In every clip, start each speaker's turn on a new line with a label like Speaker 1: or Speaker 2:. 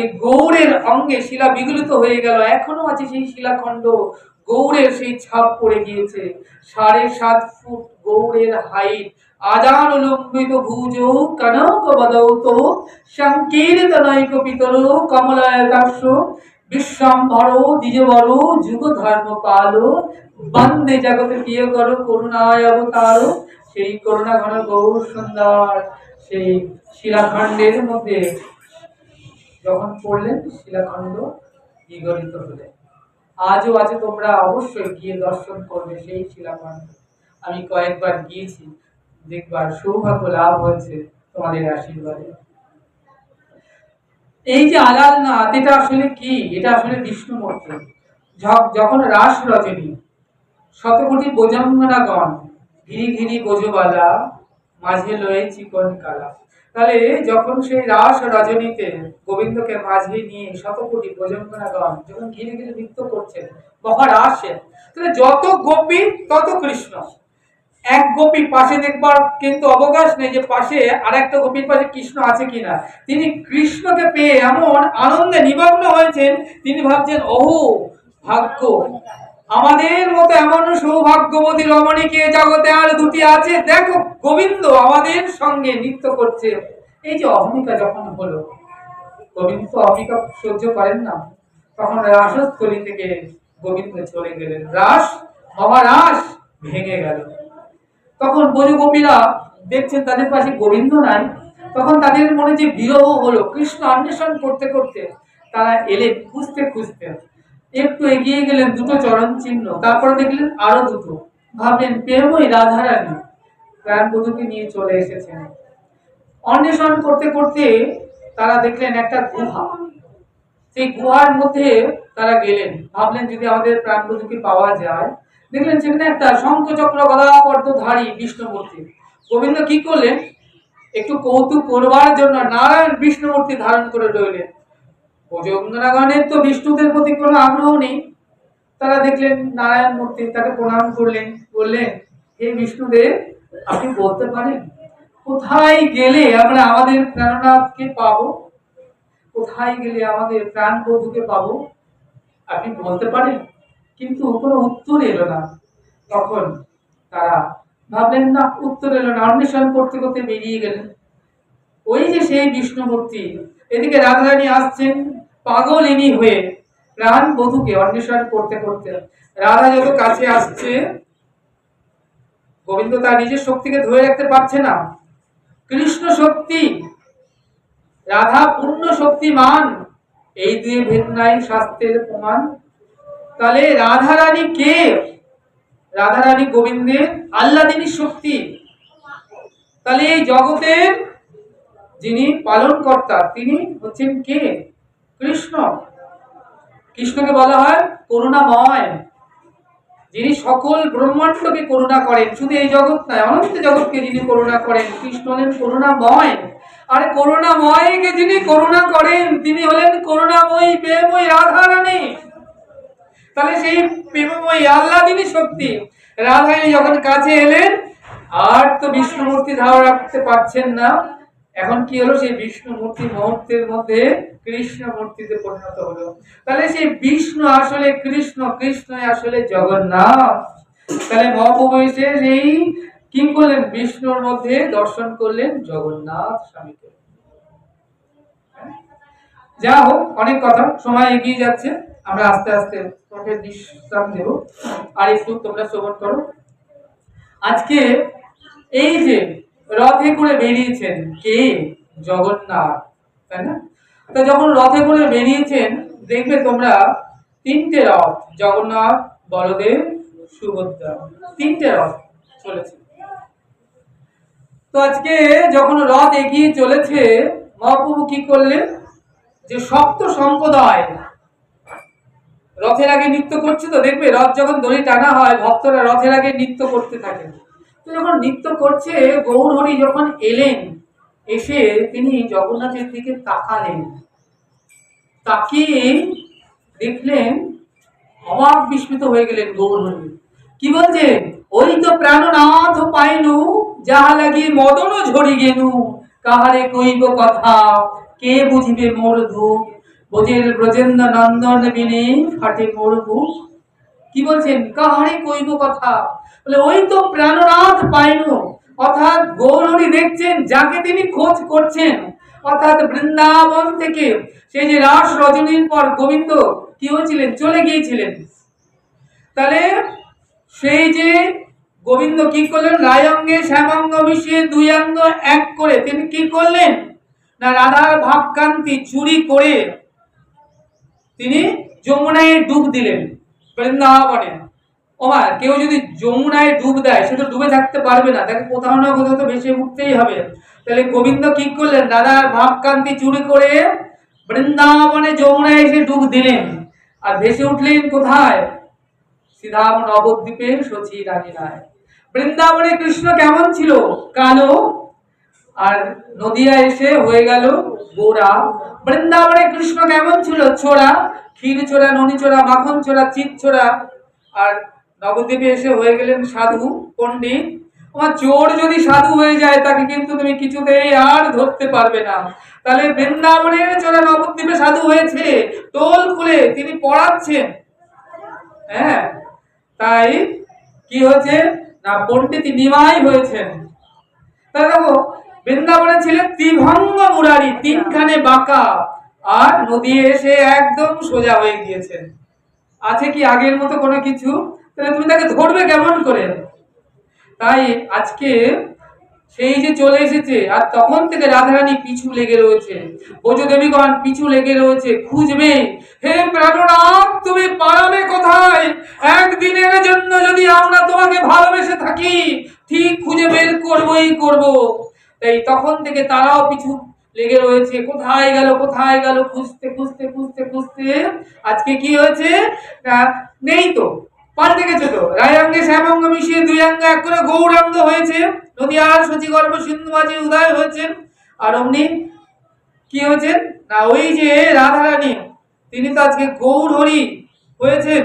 Speaker 1: সেই গৌড়ের অঙ্গে শিলা বিগলিত হয়ে গেল, এখনও আছে সেই শিলাখণ্ড। গৌড়ের সেই ছাপ পড়ে গিয়েছে। সাড়ে সাত ফুট গৌড়ের হাইট। আজান লম্বিত ভুজ কনক বদৌত সংকীর্তনৈক পিতর কমলায়তাক্ষ বিশ্বম্ভর দ্বিজবর যুগ ধর্ম পাল বন্দে জগতে প্রিয় কর, করুণায় অবতার। সেই করুণা ঘন গৌর সুন্দর, সেই শিলাখণ্ডের মধ্যে যখন পড়লেন, শিলাখণ্ড বিগলিত হলেন আজও আছে তোমরা অবশ্যই গিয়ে দর্শন করবে সেই শিলাখণ্ড। আমি কয়েকবার গিয়েছি, দেখবার সৌভাগ্য লাভ হয়েছে তোমাদের আশীর্বাদে। এই যে আলালনাথ এটা আসলে কি? এটা আসলে বিষ্ণুমূর্তি। য- যখন রাস রজনী শতকোটি বোজাঙ্গনাগণ ঘিরি ঘিরি বোঝবালা মাঝে লয়ে চিকন কালা। তাহলে যখন সেই রাস রজনীতে গোবিন্দকে মাঝে নিয়ে শতকোটি বোজাঙ্গনাগণ যখন ঘিরে ঘিরে নৃত্য করছেন মহারাসে তাহলে যত গোপী, তত কৃষ্ণ। এক গোপী পাশে দেখবার কিন্তু অবকাশ নেই যে পাশে আর একটা গোপীর পাশে কৃষ্ণ আছে কিনা। তিনি কৃষ্ণকে পেয়ে এমন আনন্দে নিমগ্ন হয়েছেন, তিনি ভাবছেন, ওহো, ভাগ্য। আমাদের মতো এমন সৌভাগ্যবতী রমণীকে জগতে আর দুটি আছে, দেখো গোবিন্দ আমাদের সঙ্গে নৃত্য করছে। এই যে অহমিকা যখন হলো, গোবিন্দ তো অহমিকা সহ্য করেন না। তখন রাসস্থলী থেকে গোবিন্দ চলে গেলেন। রাস, মহারাস ভেঙে গেল। তখন বজগোপীরা দেখছেন তাদের পাশে গোবিন্দ নাই। তখন তাদের মনে যে বিরহ হলো, কৃষ্ণ অন্বেষণ করতে করতে তারা এলেন, খুঁজতে খুঁজতে। একটু এগিয়ে গেলেন, দুটো চরণ চিহ্ন। তারপরে দেখলেন আরও দুটো। ভাবলেন, প্রেমই রাধারানী। প্রাণবধূকে নিয়ে চলে এসেছেন। অন্বেষণ করতে করতে তারা দেখলেন একটা গুহা। সেই গুহার মধ্যে তারা গেলেন। ভাবলেন যদি আমাদের প্রাণবধূকে পাওয়া যায়। দেখলেন সেখানে একটা শঙ্খচক্র গদাপর্দধারী বিষ্ণুমূর্তি। গোবিন্দ কি করলেন? একটু কৌতুক করবার জন্য নারায়ণ বিষ্ণুমূর্তি ধারণ করে রইলেন। ভোজঙ্গনাগণের তো বিষ্ণুদের প্রতি কোনো আগ্রহ নেই। তারা দেখলেন নারায়ণ মূর্তি তাকে প্রণাম করলেন। বললেন, হে বিষ্ণুদেব আপনি বলতে পারেন, কোথায় গেলে আমরা আমাদের প্রাণনাথকে পাবো? কোথায় গেলে আমাদের প্রাণ বধূকে পাবো? আপনি বলতে পারেন, কিন্তু কোনো উত্তর এলো না। তখন তারা ভাবলেন, না, উত্তর এলো না। অন্বেষণ করতে করতে বেরিয়ে গেলেন। ওই যে সেই বিষ্ণুমূর্তি, এদিকে রাধারানী আসছেন, পাগল ইনি হয়ে প্রাণ বধূকে অন্বেষণ করতে করতে। রাধা যত কাছে আসছে গোবিন্দ তার নিজের শক্তিকে ধরে রাখতে পারছে না। কৃষ্ণ শক্তি, রাধা পূর্ণ শক্তিমান। এই দুই ভেদ নাই শাস্ত্রের প্রমাণ। তাহলে রাধা রানী কে? রাধা রানী গোবিন্দের আল্লাদিনী শক্তি। তাহলে এই জগতের যিনি পালন কর্তা তিনি হচ্ছেন কে? কৃষ্ণ। কৃষ্ণকে বলা হয় করুণাময়। যিনি সকল ব্রহ্মাণ্ডকে করুণা করেন, শুধু এই জগৎ নয়, অনন্ত জগৎকে যিনি করুণা করেন কৃষ্ণ করুণাময়। আর করুণাময়কে যিনি করুণা করেন, তিনি হলেন করুণাময়ী, প্রেমময়ী রাধা রানী তাহলে সেই প্রেমময়ী আল্লাদিনী শক্তি, রাধারানী যখন কাছে এলেন, আর তো বিষ্ণুমূর্তি ধারণ রাখতে পারছেন না। এখন কি হলো? সেই বিষ্ণু মূর্তি মুহূর্তের মধ্যে কৃষ্ণ মূর্তিতে পরিণত হলো। তাহলে সেই বিষ্ণু আসলে কৃষ্ণ কৃষ্ণ আসলে জগন্নাথ। তাহলে মহাপ্রভু এসে সেই কি করলেন? বিষ্ণুর মধ্যে দর্শন করলেন জগন্নাথ স্বামীকে। যা হোক, অনেক কথা, সময় এগিয়ে যাচ্ছে। আমরা আস্তে আস্তে তোমাকে বিশ্রাম দেব আর একটু তোমরা শ্রবণ করো। আজকে এই যে রথে করে বেরিয়েছেন কে? জগন্নাথ, তাই না? তো যখন রথে করে বেরিয়েছেন, দেখবে তোমরা তিনটে রথ, জগন্নাথ, বলদেব, সুভদ্রা, তিনটে রথ চলেছে। তো আজকে যখন রথ এগিয়ে চলেছে, মহাপ্রভু কি করলেন? যে সপ্ত সম্প্রদায়, রথের আগে নৃত্য করছে তো দেখবে রথ যখন দড়ি টানা হয়, ভক্তরা রথের আগে নৃত্য করতে থাকে যখন নৃত্য করছে, গৌরহরি যখন এলেন, এসে তিনি জগন্নাথের দিকে তাকালেন। তাকিয়ে দেখলেন, অবাক বিস্মিত হয়ে গেলেন গৌরহরি। কি বলছেন ওই তো প্রাণনাথ পাইনু যাহা লাগি মদন ঝরি গেনু, কাহারে কইব কথা? কে বুঝিবে মোর দুঃখ? বোঝের ব্রজেন্দ্র নন্দন বিনে ফাটে মোর বুক। কি বলছেন? কাহারে কইব কথা? ওই তো প্রাণনাথ পাইনু। অর্থাৎ গৌরী দেখছেন, যাকে তিনি খোঁজ করছেন। অর্থাৎ বৃন্দাবন থেকে সেই যে রাস রজনীর পর গোবিন্দ কি হয়েছিলেন? চলে গিয়েছিলেন। তাহলে সেই যে গোবিন্দ কি করলেন? রায়ঙ্গে শ্যামাঙ্গ মিশিয়ে দুই অঙ্গ এক করে তিনি কি করলেন? না, রাধার ভাবকান্তি চুরি করে তিনি যমুনায় ডুব দিলেন বৃন্দাবনে। ওমা কেউ যদি যমুনায় ডুব দেয়, সে তো ডুবে থাকতে পারবে না। তাকে কোথাও না কোথাও তো ভেসে উঠতেই হবে। তাহলে গোবিন্দ কি করলেন? দাদার ভাবকান্তি চুরি করে বৃন্দাবনে যমুনায় এসে ডুব দিলেন। আর ভেসে উঠলেন কোথায়? শ্রীধাম নবদ্বীপে সচি রানীরায় বৃন্দাবনে কৃষ্ণ কেমন ছিল? কালো। আর নদিয়া এসে হয়ে গেল গোরা। বৃন্দাবনে কৃষ্ণ কেমন ছিল? ছোড়া। ক্ষীর ছোড়া, ননি ছোড়া, মাখন ছোড়া, চিত ছোড়া। আর নবদ্বীপে এসে হয়ে গেলেন সাধু, পণ্ডিত। তোমার চোর যদি সাধু হয়ে যায়, তাকে কিন্তু তুমি কিছুতেই আর ধরতে পারবে না। তাহলে বৃন্দাবনের চোরা নবদ্বীপে সাধু হয়েছে টোল খুলে তিনি পড়াচ্ছেন। হ্যাঁ তাই কি হয়েছে? না, পণ্ডিত নিমাই হয়েছেন। তাই দেখো, বৃন্দাবনে ছিলেন ত্রিভঙ্গ মুরারি, তিনখানে বাঁকা, আর নদী এসে একদম সোজা হয়ে গিয়েছেন। আছে কি আগের মতো কোনো কিছু? তাহলে তুমি তাকে ধরবে কেমন করে? তাই আজকে সেই যে চলে এসেছে, আর তখন থেকে রাধারানী পিছু লেগে রয়েছে। দেবীগণ পিছু লেগে রয়েছে, খুঁজবে। হে প্রাণনাথ, তুমি পালাবে কোথায়? একদিনের জন্য যদি আমরা তোমাকে ভালোবেসে থাকি, ঠিক খুঁজে বের করবই করব। তাই তখন থেকে তারাও পিছু লেগে রয়েছে। কোথায় গেল কোথায় গেল, খুঁজতে খুঁজতে খুঁজতে খুঁজতে, আজকে কি হয়েছে? নেই তো। পাল্টে গেছে তো রায়াঙ্গে শ্যামাঙ্গ মিশিয়ে দুই অঙ্গ এক করে গৌরাঙ্গ হয়েছে। নদী আর সচি সিন্ধু মাঝে উদয় হয়েছে। আর অমনি কি হয়েছে? না, ওই যে রাধারানী, তিনি তো আজকে গৌর হরি হয়েছেন,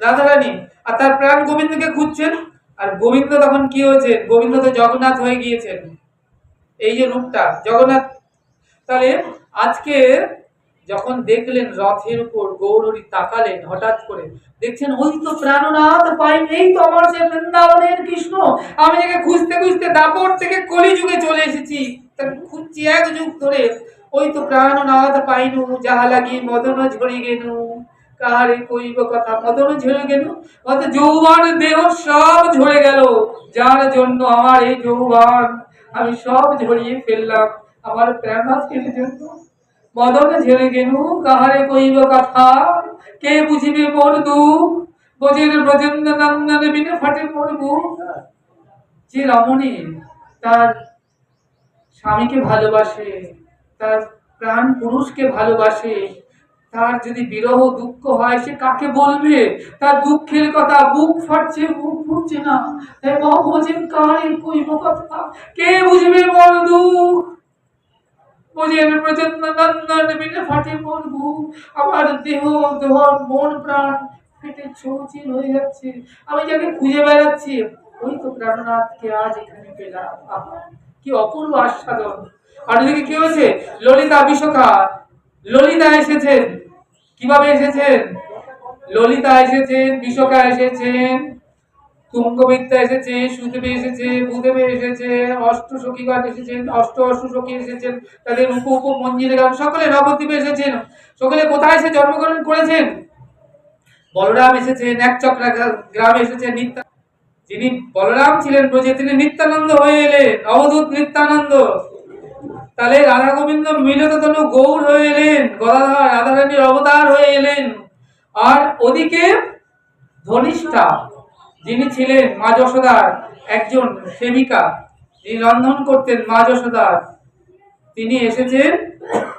Speaker 1: রাধারানী। আর তার প্রাণ গোবিন্দকে খুঁজছেন। আর গোবিন্দ তখন কি হয়েছে? গোবিন্দ তো জগন্নাথ হয়ে গিয়েছেন। এই যে রূপটা, জগন্নাথ। তাহলে আজকে যখন দেখলেন রথের উপর গৌরী তাকালেন হঠাৎ করে, দেখছেন ওই তো প্রাণনাথ, পাই এই তো আমার সে বৃন্দাবনের কৃষ্ণ। আমি যাকে খুঁজতে খুঁজতে দাপর থেকে কলিযুগে চলে এসেছি। তাকে খুঁজছি এক যুগ ধরে। ওই তো প্রাণনাথ পাইনু যাহা লাগি মদন ঝরে গেনু। কাহারে কইব কথা? মদন ঝরে গেল অত যৌবন দেহ সব ঝরে গেল। যার জন্য আমার এই যৌবন আমি সব ঝরিয়ে ফেললাম। আমার প্রাণনাথকে জন্য মদন ঝেড়ে গেনু কাহারে কইব কথা? কে বুঝিবে মোর দুঃখ? বোঝের ব্রজেন্দ্র নন্দন বিনে ফাটে মোর যে রমণী তার স্বামীকে ভালোবাসে, তার প্রাণ পুরুষকে ভালোবাসে, তার যদি বিরহ দুঃখ হয়, সে কাকে বলবে? তার দুঃখের কথা বুক ফাটছে, বুক ফুটছে না। কে বুঝবে মোর দুঃখ? বুঝেন প্রচণ্ড নন্দন বিনে ফাটে মোর বুক আমার দেহ দেহ মন, প্রাণ ফেটে চৌচির হয়ে যাচ্ছে। আমি যাকে খুঁজে বেড়াচ্ছি, ওই তো প্রাণনাথকে আজ এখানে পেলাম কি অপূর্ব আস্বাদন। আর ওদিকে কি হয়েছে? ললিতা বিশোখা ললিতা এসেছেন। কীভাবে এসেছেন? ললিতা এসেছেন বিশোখা এসেছেন। তুঙ্গবিদ্যা এসেছে সুদেবে এসেছে, ভূদেবে এসেছে, অষ্ট সখীগণ এসেছেন, অষ্ট অষ্ট সখী এসেছেন, তাদের উপ উপ মঞ্জিরে গান, সকলে নবদ্বীপে এসেছেন। সকলে কোথায় এসে জন্মগ্রহণ করেছেন? বলরাম এসেছেন, এক চক্রা গ্রামে এসেছেন, নিত্য যিনি বলরাম ছিলেন ব্রজে, তিনি নিত্যানন্দ হয়ে এলেন, অবধূত নিত্যানন্দ। তাহলে রাধা গোবিন্দ মিলিত তনু গৌর হয়ে এলেন, গদাধর রাধারানীর অবতার হয়ে এলেন। আর ওদিকে ধনিষ্ঠা। যিনি ছিলেন মা যশোদার একজন সেবিকা যিনি রন্ধন করতেন মা যশোদার। তিনি এসেছেন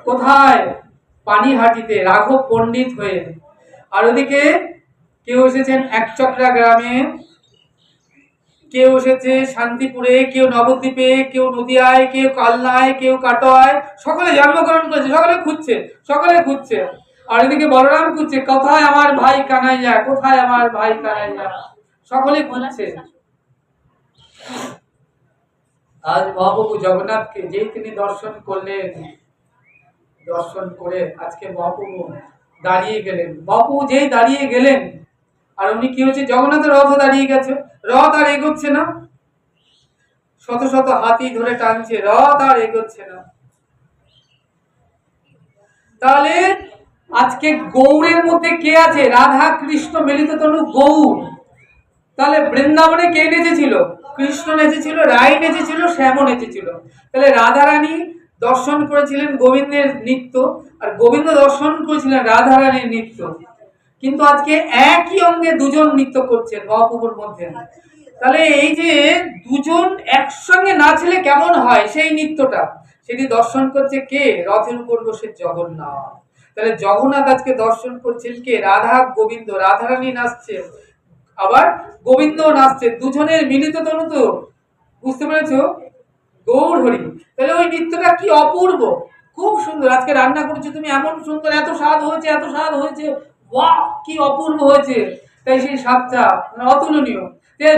Speaker 1: কোথায়? পানিহাটিতে, রাঘব পণ্ডিত হয়ে। আর ওদিকে কেউ এসেছেন একচক্রা গ্রামে, কেউ এসেছে শান্তিপুরে, কেউ নবদ্বীপে, কেউ নদিয়ায়, কেউ কালনায়, কেউ কাটোয়ায়। সকলে জন্মগ্রহণ করেছে, সকলে খুঁজছে সকলে খুঁজছে। আর এদিকে বলরাম খুঁজছে, কোথায় আমার ভাই কানাইয়া, কোথায় আমার ভাই কানাইয়া? সকলে খুঁজছে আজ মহাপ্রভু জগন্নাথকে যেই তিনি দর্শন করলেন, দর্শন করে আজকে মহাপ্রভু দাঁড়িয়ে গেলেন। মহাপ্রভু যেই দাঁড়িয়ে গেলেন, আর উনি কি হচ্ছে জগন্নাথের রথ দাঁড়িয়ে গেছে। রথ আর এগোচ্ছে না। শত শত হাতি ধরে টানছে, রথ আর এগোচ্ছে না। তাহলে আজকে গৌরের মধ্যে কে আছে? রাধা কৃষ্ণ মিলিত তনু গৌর তাহলে বৃন্দাবনে কে নেচেছিল? কৃষ্ণ নেচেছিল রায় নেচেছিল, শ্যামও নেচেছিল। তাহলে রাধারানী দর্শন করেছিলেন গোবিন্দের নৃত্য আর গোবিন্দ দর্শন করেছিলেন রাধারানীর নৃত্য। কিন্তু আজকে একই অঙ্গে দুজন নৃত্য করছেন মহাপ্রভুর মধ্যে। তাহলে এই যে দুজন একসঙ্গে নাচলে কেমন হয় সেই নৃত্যটা? সেটি দর্শন করছে কে? রথের উপর বসে জগন্নাথ। তাহলে জগন্নাথ আজকে দর্শন করছেন কে? রাধা গোবিন্দ, রাধারানী নাচছে আবার গোবিন্দ নাচছে দুজনের মিলিত তনু তো, বুঝতে পেরেছ? গৌর হরি। তাহলে ওই নৃত্যটা কি অপূর্ব? খুব সুন্দর। আজকে রান্না করেছ তুমি, এমন সুন্দর, এত স্বাদ হয়েছে, এত স্বাদ হয়েছে। বাহ, কি অপূর্ব হয়েছে। তাই সেই স্বাদটা মানে অতুলনীয়।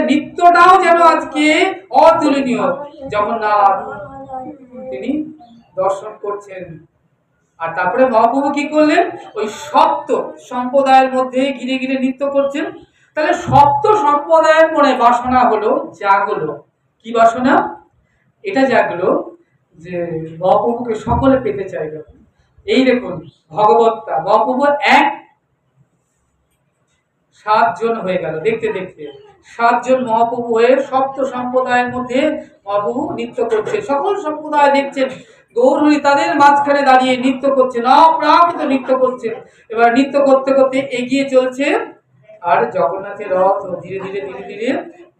Speaker 1: নৃত্যটাও যেন আজকে অতুলনীয়। জগন্নাথ, তিনি দর্শন করছেন। আর তারপরে মহাপ্রভু কি করলেন? ওই সপ্ত সম্প্রদায়ের মধ্যে ঘিরে ঘিরে নৃত্য করছেন। তাহলে সপ্ত সম্প্রদায়ের মনে বাসনা হলো জাগলো। কি বাসনা? এটা জাগলো যে মহাপ্রভুকে সকলে পেতে চাইবে এই দেখুন ভগবত্তা মহাপ্রভু এক সাতজন হয়ে গেল, দেখতে দেখতে। সাতজন মহাপ্রভু হয়ে সপ্ত সম্প্রদায়ের মধ্যে মহাপ্রভু নৃত্য করছে। সকল সম্প্রদায় দেখছেন গৌরী তাদের মাঝখানে দাঁড়িয়ে নৃত্য করছেন অপ্রাকৃত নৃত্য করছেন এবার নৃত্য করতে করতে এগিয়ে চলছে আর জগন্নাথের রথ ধীরে ধীরে ধীরে ধীরে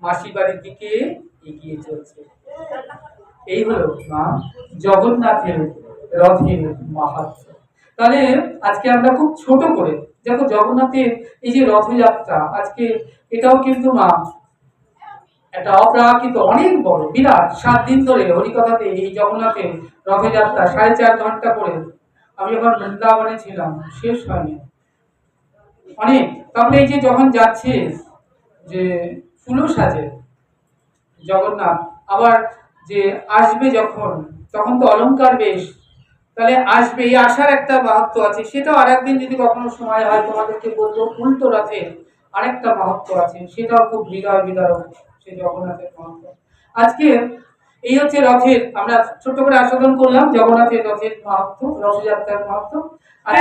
Speaker 1: মাসি বাড়ির দিকে এগিয়ে চলছে। এই হলো মা জগন্নাথের রথের মাহাত্ম। তাহলে আজকে আমরা খুব ছোট করে দেখো জগন্নাথের এই যে রথযাত্রা, আজকে এটাও কিন্তু মা একটা অপ্রাকৃত অনেক বড়, বিরাট, সাত দিন ধরে হরিকথাতে এই জগন্নাথের রথযাত্রা, সাড়ে চার ঘণ্টা করে। আমি যখন বৃন্দাবনে ছিলাম, শেষ হয়নি। অনেক তারপরে এই যে যখন যাচ্ছে যে ফুলও সাজে, জগন্নাথ, আবার যে আসবে যখন, তখন তো অলঙ্কার বেশ, তাহলে আসবে, এই আসার একটা মাহাত্ম আছে, সেটাও আর একদিন যদি কখনো সময় হয়, তোমাদেরকে বলব, উল্টো রথে আরেকটা মাহাত্ম আছে, সেটাও খুব হৃদয় বিদারক সেই জগন্নাথের মাহাত্ম। আজকে এই হচ্ছে রথের, আমরা ছোট্ট করে আস্বাদন করলাম, জগন্নাথের রথের মাহাত্ম, রথযাত্রার মাহাত্ম। আর